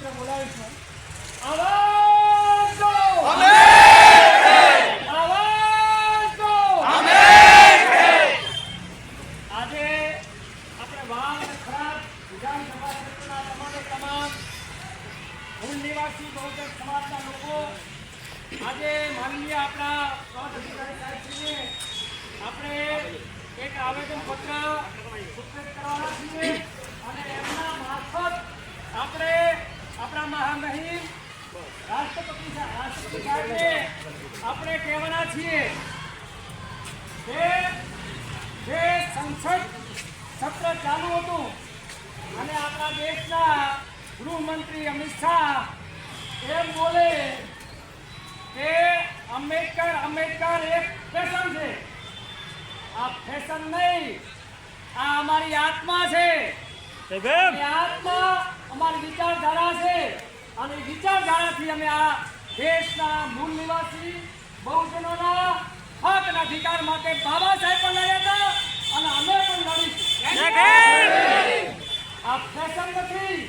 મિત્ર બોલાય છે. આવાજ આજે આપણે વાવ ખરાબ વિધાનસભા ક્ષેત્રના તમામે તમામ મૂળ નિવાસી બહુજન સમાજના લોકો, આજે માનનીય આપણા અધિકારી સાહેબશ્રીને આપણે એક આવેદન પત્ર સુપ્રત કરવાના છીએ અને એમના મારફત આપણે આપણા મહામહિમ રાષ્ટ્રપતિ રાષ્ટ્રપતિ સાહેબને આપણે કહેવાના છીએ કે જે સંસદ સત્ર ચાલુ હતું અને આપણા દેશના ગૃહમંત્રી અમિત શાહ એમ બોલે કે આંબેડકર આંબેડકર એક ફેશન છે. આ ફેશન નહીં આ અમારી આત્મા છે. આત્મા અમારી વિચારધારા છે. અને વિચારધારાથી અમે આ દેશના મૂળ નિવાસી બહુજનોના હક અને અધિકાર માટે બાબા સાહેબ પણ લડ્યા હતા અને અમે પણ લડીશું. આ ફેશન નથી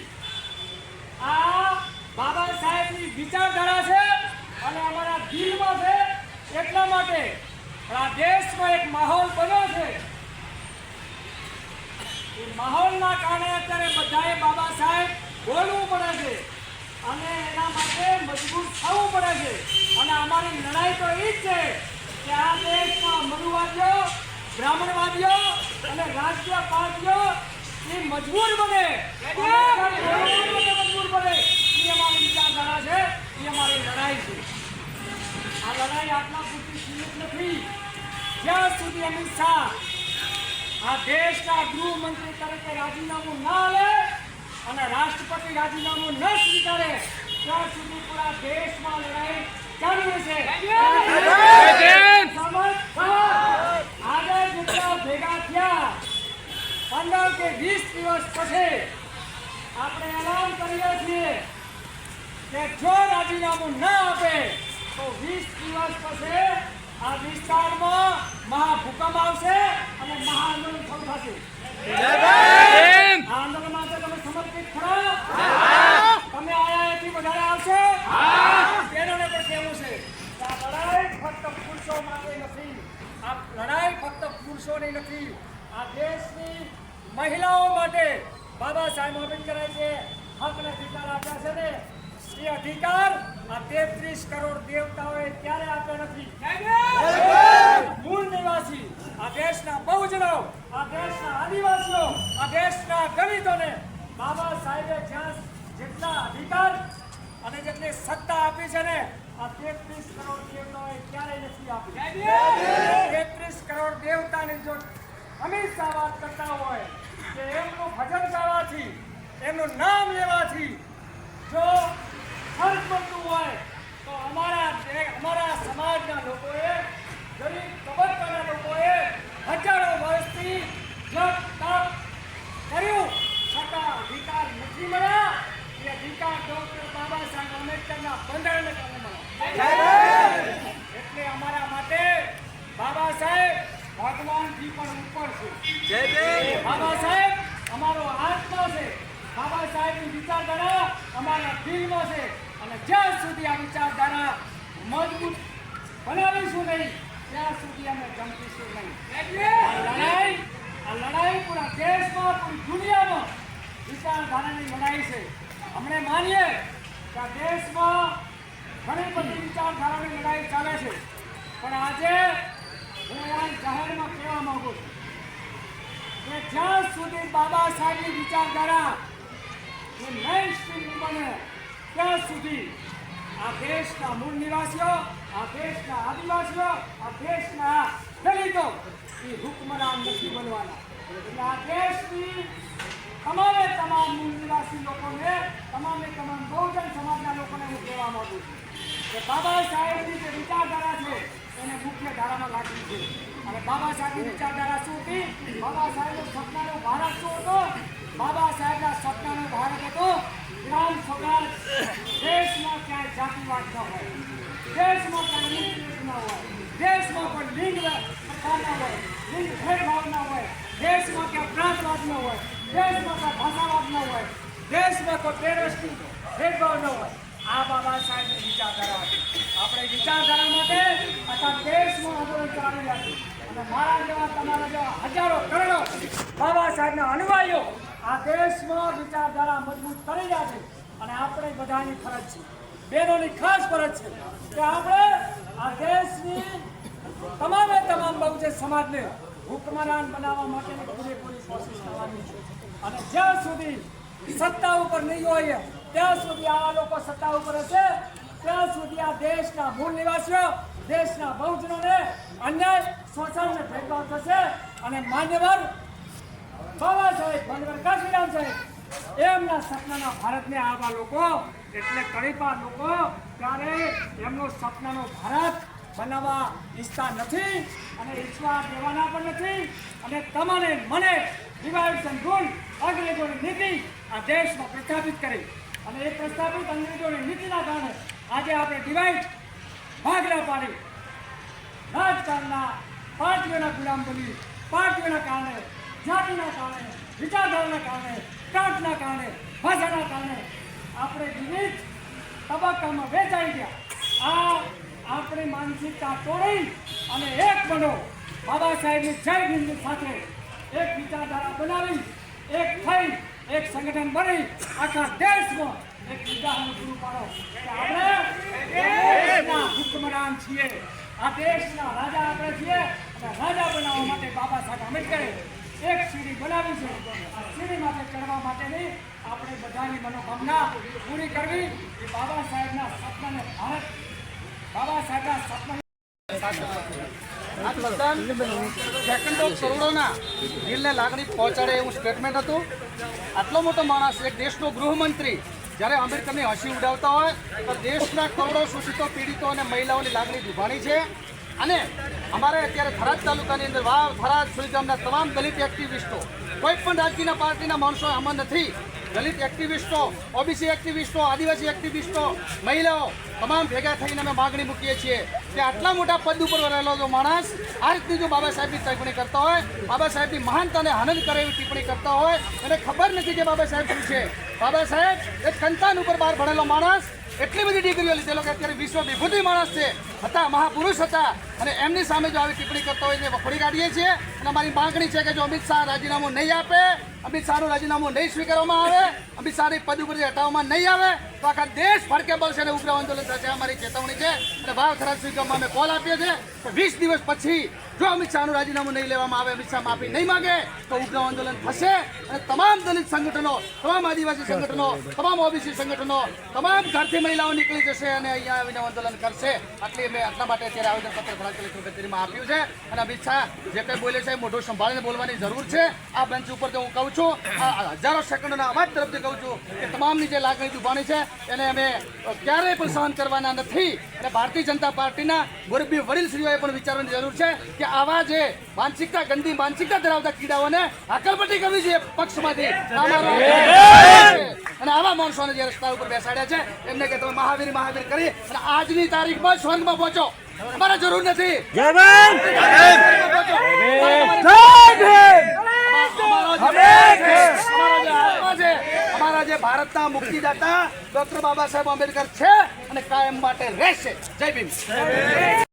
આ બાબા સાહેબની વિચારધારા છે અને અમારા દિલમાં છે એટલા માટે આ દેશમાં એક માહોલ બન્યો છે. માહોલના કારણે અત્યારે બધાએ બાબા સાહેબ બોલવું પડે છે. અને એના માટે મજબૂત થવું પડે છે. અને અમારી લડાઈ તો એ જ છે કે આ દેશમાં મનુવાદીઓ બ્રાહ્મણવાદીઓ અને રાજકીય પાર્ટીઓ એ મજબૂર બને. મજબૂર બને? એ અમારી વિચારધારા છે. એ અમારી લડાઈ છે. આ લડાઈ આટલા પૂરતી સીમિત નથી. જ્યાં સુધી અમિત શાહ આ દેશના ગૃહમંત્રી તરીકે રાજીનામું ના લે અને રાષ્ટ્રપતિ રાજીનામું ન સ્વીકારે, ત્યાં સુધી પૂરા દેશમાં લડાઈ ચાલુ છે આજે જેટલા ભેગા થયા, પંદર કે વીસ દિવસ પછી આપણે એલાન કરીએ છીએ કે જો રાજીનામું ન આપે, તો વીસ દિવસ પછી આ વિસ્તારમાં મહાભૂકંપ આવશે અને મહાઆંદોલન શરૂ થશે. આંદોલન માટે તમે સમર્પિત ખરા તમે આયા એથી વધારે આવશે. પણ કહેવું છે. આ લડાઈ ફક્ત પુરુષો માટે નથી. આ લડાઈ ફક્ત પુરુષોની નથી. આ દેશની મહિલાઓ માટે બાબા સાહેબ આંબેડકરે જે હક અને અધિકાર આપ્યા છે ને એ અધિકાર તેત્રીસ કરોડ દેવતાઓએ ક્યારે આપ્યા નથી? મૂળ નિવાસી, આ દેશના બહુજનો, આ દેશના આદિવાસીઓ, આ દેશના દલિતોને બાબા સાહેબે જ્યાં જેટલા અધિકાર અને જેટલી સત્તા આપી છે ને, આ તેત્રીસ કરોડ દેવતાઓએ ક્યારેય નથી આપી તેત્રીસ કરોડ દેવતાની જો અમિત શાહ વાત કરતા હોય કે એમનું ભજન ગાવાથી, એમનું નામ લેવાથી, જો ફરક બનતું હોય તો અમારા અમારા સમાજના લોકોએ ગરીબ તબક્કાના લોકોએ હજારો વર્ષથી જપ તપ કર્યું. છતાં અધિકાર નથી મળ્યા. એ અધિકાર ડોક્ટર બાબા સાહેબ આંબેડકરના બંધારણને કારણે મળ્યા. એટલે અમારા માટે બાબા સાહેબ ભગવાનથી પણ ઉપર છે. બાબા સાહેબ અમારો આત્મા છે. બાબા સાહેબની વિચારધારા અમારા દિલમાં છે. જ્યાં સુધી આ વિચારધારા મજબૂત બનાવીશું નહીં ત્યાં સુધી અમે જંપીશું નહીં. આ લડાઈ આ લડાઈ પૂરા દેશમાં પૂરી દુનિયામાં વિચારધારાની લડાઈ છે. અમને માનીએ કે આ દેશમાં ઘણી બધી વિચારધારાની લડાઈ ચાલે છે. પણ આજે હું આ જાહેરમાં કહેવા માગું છું કે જ્યાં સુધી બાબા સાહેબની વિચારધારા નહીં mainstream બને ત્યાં સુધી આ દેશના મૂળ નિવાસીઓ, આ દેશના આદિવાસીઓ, આ દેશના દલિતો એ હુકમરાન નથી બનવાના. એટલે આ દેશની તમામે તમામ મૂળ નિવાસી લોકોને, તમામે તમામ બહુજન સમાજના લોકોને હું કહેવા માંગુ છું કે બાબા સાહેબની જે વિચારધારા છે, એને મુખ્ય ધારામાં લાગવી છે. અને બાબા સાહેબની વિચારધારા શું હતી? બાબા સાહેબનું સપનાનું ભારત શું હતું બાબા સાહેબના સપનાનું ભારત હતું ગ્રામ સ્વરાજ દેશમાં ન હોય દેશમાં ક્યાંય નીતિ ન હોય દેશમાં પણ લિંગ પ્રથા ન હોય લિંગ ભેદભાવ ન હોય દેશમાં ક્યાં પ્રાંતવાદ ન હોય દેશમાં કોઈ ભાષાવાદ ન હોય દેશમાં કોઈ પેરસ્ટી ભેદભાવ ન હોય આ બાબા સાહેબની વિચારધારા હતી આપણે વિચારધારા માટે આખા દેશમાં આંદોલન ચાલી રાખ્યું અને મારા જેવા તમારા જેવા હજારો કરોડો બાબા સાહેબના અનુયાયીઓ આ દેશમાં વિચારધારા મજબૂત કરી રહ્યા છે અને આપણે બધાની ફરજ છે. બહેનોની ખાસ ફરજ છે કે આપણે આ દેશની તમામે તમામ બહુજન સમાજને હુકમરાન બનાવવા માટેની પૂરેપૂરી કોશિશ કરવાની છે. અને જ્યાં સુધી સત્તા ઉપર નહીં હોય, ત્યાં સુધી આ લોકો સત્તા ઉપર હશે, ત્યાં સુધી આ દેશના મૂળ નિવાસીઓ, દેશના બહુજનોને અન્યાય શોષણને ભેદભાવ થશે. અને માન્યવર બાબા સાહેબ, માન્યવર કાશીરામ સાહેબ, એમના સપનાના ભારતને આવા લોકો એટલે કડીપા લોકો ત્યારે એમનો સપનાનો ભારત બનાવવા ઈચ્છતા નથી અને ઈચ્છવા દેવાના પણ નથી. અને તમારે મને ડિવાઇડ ગુણ અંગ્રેજોની નીતિ આ દેશમાં પ્રસ્થાપિત કરી. અને એ પ્રસ્થાપિત અંગ્રેજોની નીતિના કારણે આજે આપણે ડિવાઇડ ભાગલા પાડી. રાજકારણના પાર્ટીઓના ગુલામ બની. પાર્ટીઓના કારણે, જાતિના કારણે, વિચારધારાના કારણે, કાંટના કારણે, ભાષાના કારણે આપણે વિવિધ તબક્કામાં વેચાઈ ગયા. આ આપણી માનસિકતા તોડી અને એક બનો. બાબા સાહેબની જય બિંદુ સાથે એક વિચારધારા બનાવી એક થઈ એક સંગઠન બની. આખા દેશમાં એક ઉદાહરણ પૂરું પાડો. કે આપણે દેશના હુકમરાન છીએ. આ દેશના રાજા આપણે છીએ અને રાજા બનાવવા માટે બાબા સાહેબ આંબેડકરે એક સીડી બનાવી છે. માટે ચડવા માટેની આપણે બધાની મનોકામના પૂરી કરવી. એ બાબા સાહેબના સપનાને ભારત. બાબા સાહેબના સપના દિલને લાગણી પહોંચાડે એવું સ્ટેટમેન્ટ હતું. આટલો મોટો માણસ એક દેશનો ગૃહમંત્રી, જ્યારે આંબેડકરની હસી ઉડાવતા હોય, તો દેશના કરોડો શોષિતો, પીડિતો અને મહિલાઓની લાગણી દુભાણી છે. અને અમારે અત્યારે થરાદ તાલુકાની અંદર વાવ, થરાદ સુઈગામના તમામ દલિત એક્ટિવિસ્ટો, કોઈ પણ રાજકીય પાર્ટીના માણસો આમાં નથી. દલિત એક્ટિવિસ્ટો, ઓબીસી એક્ટિવિસ્ટો, આદિવાસી એક્ટિવિસ્ટો, મહિલાઓ તમામ ભેગા થઈને અમે માગણી મૂકીએ છીએ કે આટલા મોટા પદ ઉપર રહેલો જો માણસ, આ રીતની જો બાબા સાહેબની ટિપ્પણી કરતા હોય, બાબા સાહેબની મહાનતાને હનન કરે એવી ટિપ્પણી કરતા હોય, એને ખબર નથી કે બાબા સાહેબ શું છે. બાબા સાહેબ, એક સંતાન ઉપર બહાર ભણેલો માણસ, એટલી બધી ડિગ્રીઓ લીધેલો કે અત્યારે વિશ્વ વિભૂતિ માણસ છે. હતા, મહાપુરુષ હતા. અને એમની સામે જો આવી ટિપ્પણી કરતા હોય, એને વખોડી કાઢીએ છીએ. અને અમારી માગણી છે કે જો અમિત શાહ રાજીનામું નહીં આપે, અમિત શાહનું રાજીનામું નહીં સ્વીકારવામાં આવે, અમિત શાહની પદ ઉપરથી હટાવવામાં નહીં આવે, તો આખા દેશ ફડકે બળશે અને ઉગ્ર આંદોલન થશે. અમારી ચેતવણી છે. અને ભાવ ખરાબ સ્વીકારવામાં અમે કોલ આપીએ છીએ કે વીસ દિવસ પછી જો અમિત શાહનું રાજીનામું નહીં લેવામાં આવે, અમિત શાહ માફી નહીં માગે, તો ઉગ્ર આંદોલન થશે. અને તમામ દલિત સંગઠનો, તમામ આદિવાસી સંગઠનો, તમામ ઓબીસી સંગઠનો, તમામ ઘરથી મહિલાઓ નીકળી જશે અને અહીંયા આવીને આંદોલન કરશે. આટલી અમે આટલા માટે અત્યારે આવેદનપત્ર ઘણા કલેક્ટર કચેરીમાં આપ્યું છે. અને અમિત શાહ જે કંઈ બોલે છે એ મોઢું સંભાળીને બોલવાની જરૂર છે. આ બેન્ચ ઉપર હું કહું છું, આ હજારો સેકન્ડના અવાજ તરફથી કહું છું કે તમામની જે લાગણી ઉભાણી છે, એને અમે ક્યારેય પણ સહન કરવાના નથી. અને ભારતીય જનતા પાર્ટીના મુરબ્બી વડીલશ્રીઓએ પણ વિચારવાની જરૂર છે કે આવા જે માનસિકતા ગંદી માનસિકતા ધરાવતા કીડાઓને હાકલપટ્ટી કરવી જોઈએ પક્ષમાંથી. અને આવા માણસોને જે રસ્તા ઉપર બેસાડ્યા છે એમને કે તમે મહાવીર મહાવીર કરી અને આજની તારીખમાં સ્વર્ગમાં પહોંચો. અમારે જરૂર નથી. અમારા જે ભારતના મુક્તિદાતા ડોક્ટર બાબા સાહેબ આંબેડકર છે અને કાયમ માટે રહેશે. જય ભીમ.